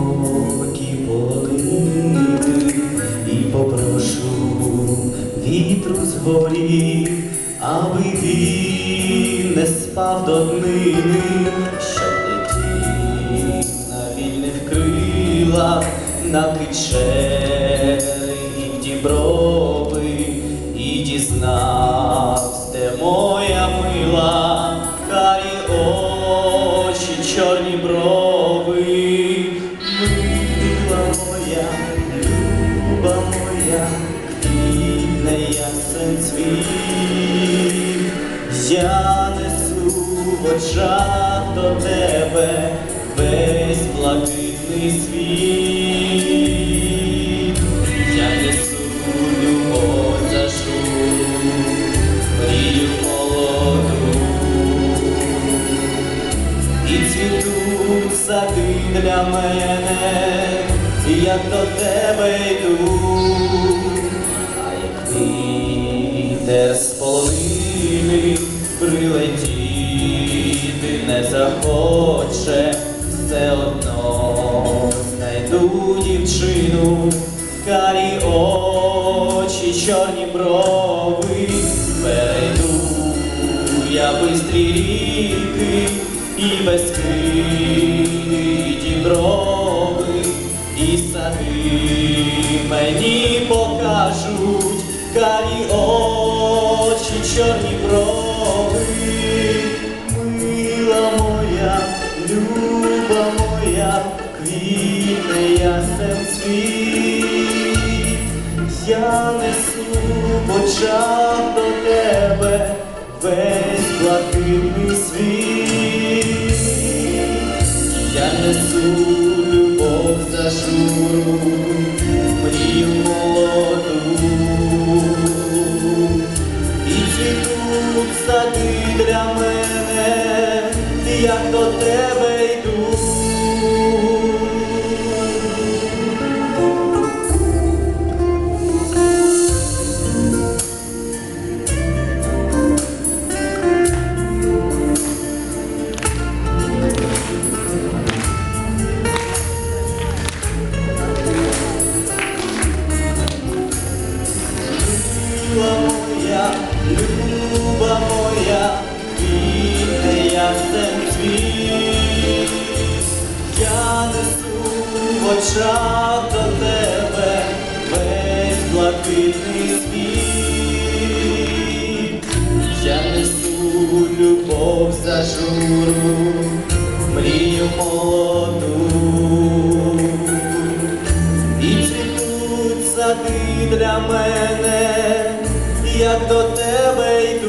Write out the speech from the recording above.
широкі полини і попрошу вітру з горі, аби він не спав до днини, щоб летів на вільних крилах, на печери в діброви, і дізнавсь, де моя мила, карі очі, чорні брови, ясен цвіт, я несу в очах до тебе весь блакитний світ, я несу любов за журу, мрію молоду, і цвітуть сади для мене, як до тебе прилетіти не захоче, все одно знайду дівчину, карі очі, чорні брови, перейду я бистрі ріки і безкриті брови, і сади мені покажуть карі очі, чорні брови, квітне ясен світ, я несу в до тебе весь блакитний світ, я несу любов за журу, мрію молоду, і цвітуть сади для мене, як до тебе йду. Очах до тебе весь блакитний світ. Я несу любов за журу, мрію молоду. І цвітуть сади для мене, як до тебе